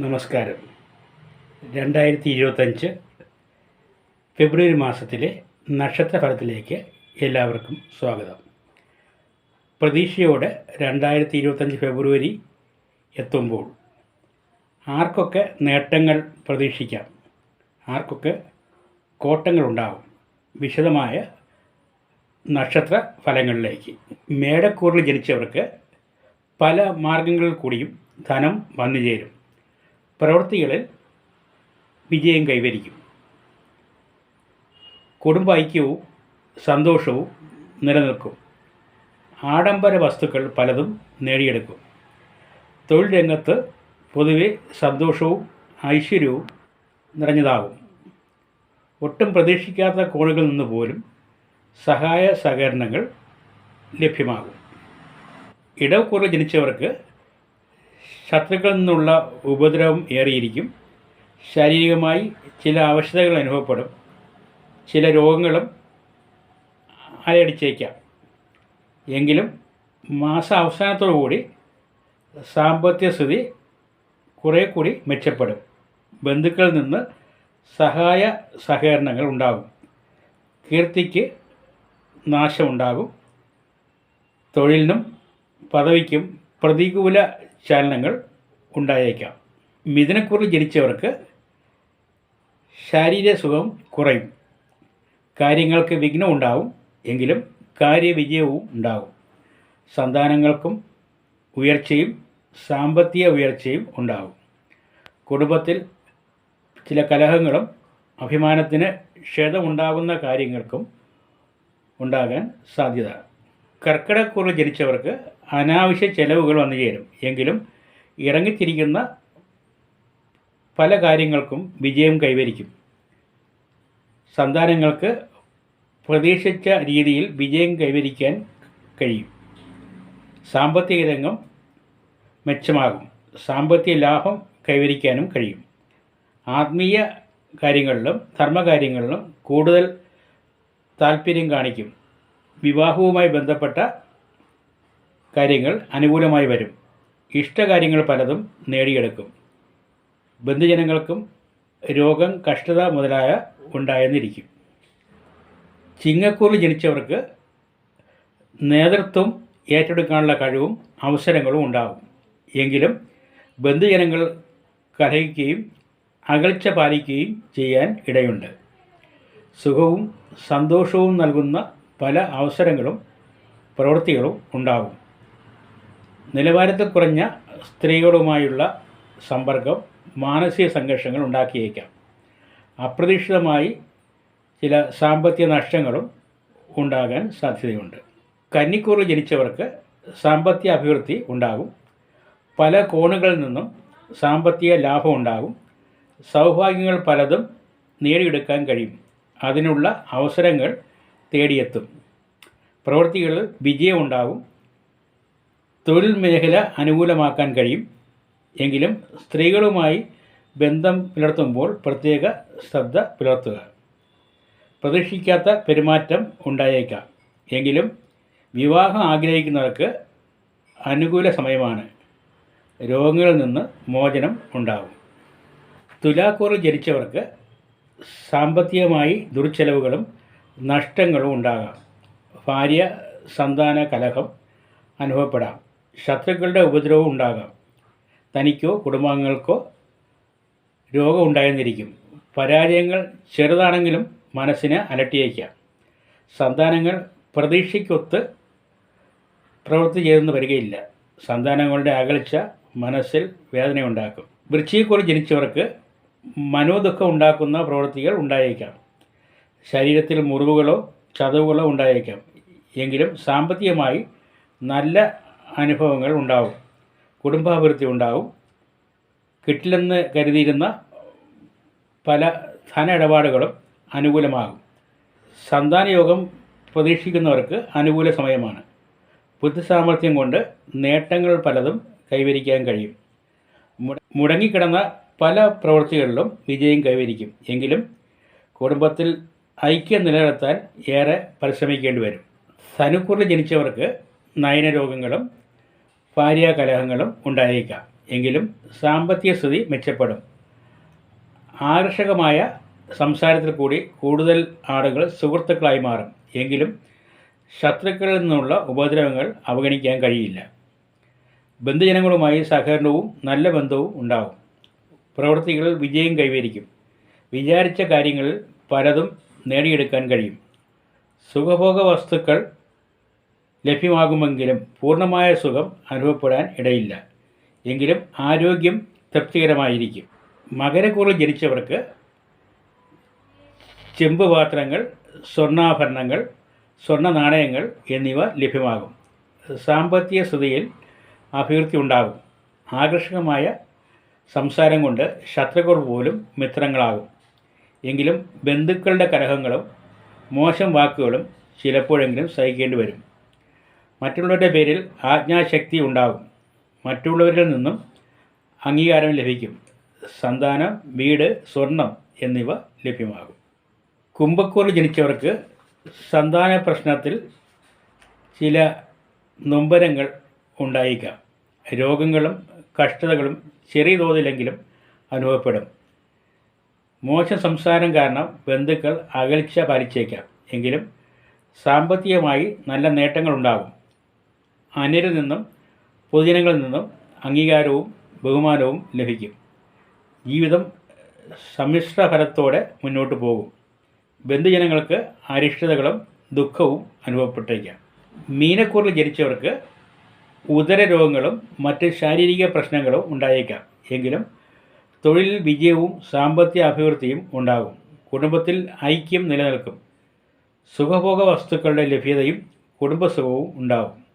നമസ്കാരം. രണ്ടായിരത്തി ഇരുപത്തഞ്ച് ഫെബ്രുവരി മാസത്തിലെ നക്ഷത്രഫലത്തിലേക്ക് എല്ലാവർക്കും സ്വാഗതം. പ്രതീക്ഷയോടെ രണ്ടായിരത്തി ഇരുപത്തഞ്ച് ഫെബ്രുവരി എത്തുമ്പോൾ ആർക്കൊക്കെ നേട്ടങ്ങൾ പ്രതീക്ഷിക്കാം? ആർക്കൊക്കെ കോട്ടങ്ങളുണ്ടാവും? വിശദമായ നക്ഷത്ര ഫലങ്ങളിലേക്ക് മേടക്കൂറിൽ ജനിച്ചവർക്ക് പല മാർഗങ്ങളിൽ കൂടിയും ധനം വന്നു ചേരും. പ്രവൃത്തികളിൽ വിജയം കൈവരിക്കും. കുടുംബ ഐക്യവും സന്തോഷവും നിലനിൽക്കും. ആഡംബര വസ്തുക്കൾ പലതും നേടിയെടുക്കും. തൊഴിൽ രംഗത്ത് പൊതുവെ സന്തോഷവും ഐശ്വര്യവും നിറഞ്ഞതാകും. ഒട്ടും പ്രതീക്ഷിക്കാത്ത കോണുകളിൽ നിന്ന് പോലും സഹായ സഹകരണങ്ങൾ ലഭ്യമാകും. ഇടവക്കൂറിൽ ജനിച്ചവർക്ക് ശത്രുക്കളിൽ നിന്നുള്ള ഉപദ്രവം ഏറിയിരിക്കും. ശാരീരികമായി ചില അവശതകൾ അനുഭവപ്പെടും. ചില രോഗങ്ങളും അലയടിച്ചേക്കാം എങ്കിലും മാസ അവസാനത്തോടുകൂടി സാമ്പത്തിക സ്ഥിതി കുറേ കൂടി മെച്ചപ്പെടും. ബന്ധുക്കളിൽ നിന്ന് സഹായ സഹകരണങ്ങൾ ഉണ്ടാകും. കീർത്തിക്ക് നാശമുണ്ടാകും. തൊഴിലിനും പദവിക്കും പ്രതികൂല ചലനങ്ങൾ ഉണ്ടായേക്കാം. മിഥുനക്കുറിൽ ജനിച്ചവർക്ക് ശാരീരിക സുഖം കുറയും. കാര്യങ്ങൾക്ക് വിഘ്നം ഉണ്ടാവും എങ്കിലും കാര്യവിജയവും ഉണ്ടാകും. സന്താനങ്ങൾക്കും ഉയർച്ചയും സാമ്പത്തിക ഉയർച്ചയും ഉണ്ടാകും. കുടുംബത്തിൽ ചില കലഹങ്ങളും അഭിമാനത്തിന് ക്ഷതമുണ്ടാകുന്ന കാര്യങ്ങൾക്കും ഉണ്ടാകാൻ സാധ്യത. കർക്കിടക്കുറിൽ ജനിച്ചവർക്ക് അനാവശ്യ ചെലവുകൾ വന്നു ചേരും. എങ്കിലും ഇറങ്ങിത്തിരിക്കുന്ന പല കാര്യങ്ങൾക്കും വിജയം കൈവരിക്കും. സന്താനങ്ങൾക്ക് പ്രതീക്ഷിച്ച രീതിയിൽ വിജയം കൈവരിക്കാൻ കഴിയും. സാമ്പത്തിക രംഗം മെച്ചമാകും. സാമ്പത്തിക ലാഭം കൈവരിക്കാനും കഴിയും. ആത്മീയ കാര്യങ്ങളിലും ധർമ്മകാര്യങ്ങളിലും കൂടുതൽ താല്പര്യം കാണിക്കും. വിവാഹവുമായി ബന്ധപ്പെട്ട കാര്യങ്ങൾ അനുകൂലമായി വരും. ഇഷ്ടകാര്യങ്ങൾ പലതും നേടിയെടുക്കും. ബന്ധുജനങ്ങൾക്കും രോഗം കഷ്ടത മുതലായ ഉണ്ടായെന്നിരിക്കും. ചിങ്ങക്കൂറിൽ ജനിച്ചവർക്ക് നേതൃത്വം ഏറ്റെടുക്കാനുള്ള കഴിവും അവസരങ്ങളും ഉണ്ടാകും. എങ്കിലും ബന്ധുജനങ്ങൾ കലഹിക്കുകയും അകൽച്ച പാലിക്കുകയും ചെയ്യാൻ ഇടയുണ്ട്. സുഖവും സന്തോഷവും നൽകുന്ന പല അവസരങ്ങളും പ്രവൃത്തികളും ഉണ്ടാകും. നിലവാരത്തിൽ കുറഞ്ഞ സ്ത്രീകളുമായുള്ള സമ്പർക്കം മാനസിക സംഘർഷങ്ങൾ ഉണ്ടാക്കിയേക്കാം. അപ്രതീക്ഷിതമായി ചില സാമ്പത്തിക നഷ്ടങ്ങളും ഉണ്ടാകാൻ സാധ്യതയുണ്ട്. കന്നിക്കൂറിൽ ജനിച്ചവർക്ക് സാമ്പത്തിക അഭിവൃദ്ധി ഉണ്ടാകും. പല കോണുകളിൽ നിന്നും സാമ്പത്തിക ലാഭം ഉണ്ടാകും. സൗഭാഗ്യങ്ങൾ പലതും നേടിയെടുക്കാൻ കഴിയും. അതിനുള്ള അവസരങ്ങൾ തേടിയെത്തും. പ്രവൃത്തികളിൽ വിജയമുണ്ടാകും തൊഴിൽ മേഖല അനുകൂലമാക്കാൻ കഴിയും. എങ്കിലും സ്ത്രീകളുമായി ബന്ധം പുലർത്തുമ്പോൾ പ്രത്യേക ശ്രദ്ധ പുലർത്തുക. പ്രതീക്ഷിക്കാത്ത പെരുമാറ്റം ഉണ്ടായേക്കാം. എങ്കിലും വിവാഹം ആഗ്രഹിക്കുന്നവർക്ക് അനുകൂല സമയമാണ്. രോഗങ്ങളിൽ നിന്ന് മോചനം ഉണ്ടാകും തുലാക്കൂറിൽ ജനിച്ചവർക്ക് സാമ്പത്തികമായി ദുർച്ചെലവുകളും നഷ്ടങ്ങളും ഉണ്ടാകാം. ഭാര്യ സന്താന കലഹം അനുഭവപ്പെടാം. ശത്രുക്കളുടെ ഉപദ്രവം ഉണ്ടാകാം. തനിക്കോ കുടുംബാംഗങ്ങൾക്കോ രോഗം ഉണ്ടായെന്നിരിക്കും. പരാജയങ്ങൾ ചെറുതാണെങ്കിലും മനസ്സിനെ അലട്ടിയേക്കാം. സന്താനങ്ങൾ പ്രതീക്ഷയ്ക്കൊത്ത് പ്രവൃത്തി ചെയ്തെന്ന് വരികയില്ല. സന്താനങ്ങളുടെ അകൽച്ച മനസ്സിൽ വേദനയുണ്ടാക്കും വൃശ്ചികക്കുറി ജനിച്ചവർക്ക് മനോദുഃഖം ഉണ്ടാക്കുന്ന പ്രവൃത്തികൾ ഉണ്ടായേക്കാം. ശരീരത്തിൽ മുറിവുകളോ ചതവുകളോ ഉണ്ടായേക്കാം. എങ്കിലും സാമ്പത്തികമായി നല്ല അനുഭവങ്ങൾ ഉണ്ടാവും. കുടുംബാഭിവൃദ്ധി ഉണ്ടാവും. കിട്ടില്ലെന്ന് കരുതിയിരുന്ന പല ധന ഇടപാടുകളും അനുകൂലമാകും. സന്താനയോഗം പ്രതീക്ഷിക്കുന്നവർക്ക് അനുകൂല സമയമാണ്. ബുദ്ധിസാമർഥ്യം കൊണ്ട് നേട്ടങ്ങൾ പലതും കൈവരിക്കാൻ കഴിയും. മുട- മുടങ്ങിക്കിടന്ന പല പ്രവൃത്തികളിലും വിജയം കൈവരിക്കും. എങ്കിലും കുടുംബത്തിൽ ഐക്യം നിലനിർത്താൻ ഏറെ പരിശ്രമിക്കേണ്ടി വരും. ധനുക്കൂറിൽ ജനിച്ചവർക്ക് നയനരോഗങ്ങളും ഭാര്യാകലഹങ്ങളും ഉണ്ടായേക്കാം. എങ്കിലും സാമ്പത്തിക സ്ഥിതി മെച്ചപ്പെടും. ആകർഷകമായ സംസാരത്തിൽ കൂടി കൂടുതൽ ആളുകൾ സുഹൃത്തുക്കളായി മാറും. എങ്കിലും ശത്രുക്കളിൽ നിന്നുള്ള ഉപദ്രവങ്ങൾ അവഗണിക്കാൻ കഴിയില്ല. ബന്ധുജനങ്ങളുമായി സഹകരണവും നല്ല ബന്ധവും ഉണ്ടാവും പ്രവൃത്തികളിൽ വിജയം കൈവരിക്കും. വിചാരിച്ച കാര്യങ്ങളിൽ പലതും നേടിയെടുക്കാൻ കഴിയും. സുഖഭോഗ വസ്തുക്കൾ ലഭ്യമാകുമെങ്കിലും പൂർണമായ സുഖം അനുഭവപ്പെടാൻ ഇടയില്ല. എങ്കിലും ആരോഗ്യം തൃപ്തികരമായിരിക്കും. മകരക്കൂറിൽ ജനിച്ചവർക്ക് ചെമ്പ് പാത്രങ്ങൾ സ്വർണാഭരണങ്ങൾ സ്വർണ നാണയങ്ങൾ എന്നിവ ലഭ്യമാകും. സാമ്പത്തിക സ്ഥിതിയിൽ അഭിവൃദ്ധി ഉണ്ടാകും. ആകർഷകമായ സംസാരം കൊണ്ട് ശത്രുക്കൾ പോലും മിത്രങ്ങളാകും. എങ്കിലും ബന്ധുക്കളുടെ കലഹങ്ങളും മോശം വാക്കുകളും ചിലപ്പോഴെങ്കിലും സഹിക്കേണ്ടി വരും. മറ്റുള്ളവരുടെ പേരിൽ ആജ്ഞാശക്തി ഉണ്ടാകും. മറ്റുള്ളവരിൽ നിന്നും അംഗീകാരം ലഭിക്കും. സന്താനം വീട് സ്വർണം എന്നിവ ലഭ്യമാകും. കുംഭക്കൂറിൽ ജനിച്ചവർക്ക് സന്താന പ്രശ്നത്തിൽ ചില നൊമ്പരങ്ങൾ ഉണ്ടായേക്കാം. രോഗങ്ങളും കഷ്ടതകളും ചെറിയ തോതിലെങ്കിലും അനുഭവപ്പെടും. മോശം സംസാരം കാരണം ബന്ധുക്കൾ അകൽച്ച പാലിച്ചേക്കാം. എങ്കിലും സാമ്പത്തികമായി നല്ല നേട്ടങ്ങളുണ്ടാകും. അന്യരിൽ നിന്നും പൊതുജനങ്ങളിൽ നിന്നും അംഗീകാരവും ബഹുമാനവും ലഭിക്കും. ജീവിതം സമ്മിശ്ര ഫലത്തോടെ മുന്നോട്ട് പോകും. ബന്ധുജനങ്ങൾക്ക് അരിഷ്ടതകളും ദുഃഖവും അനുഭവപ്പെട്ടേക്കാം. മീനക്കൂറിൽ ജനിച്ചവർക്ക് ഉദര രോഗങ്ങളും മറ്റ് ശാരീരിക പ്രശ്നങ്ങളും ഉണ്ടായേക്കാം. എങ്കിലും തൊഴിൽ വിജയവും സാമ്പത്തിക അഭിവൃദ്ധിയും ഉണ്ടാകും. കുടുംബത്തിൽ ഐക്യം നിലനിൽക്കും. സുഖഭോഗ വസ്തുക്കളുടെ ലഭ്യതയും കുടുംബസുഖവും ഉണ്ടാകും.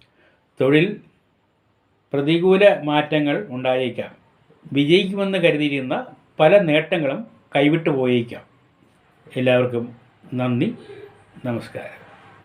തൊഴിൽ പ്രതികൂല മാറ്റങ്ങൾ ഉണ്ടായേക്കാം. വിജയിക്കുമെന്ന് കരുതിയിരുന്ന പല നേട്ടങ്ങളും കൈവിട്ടു പോയേക്കാം എല്ലാവർക്കും നന്ദി. നമസ്കാരം.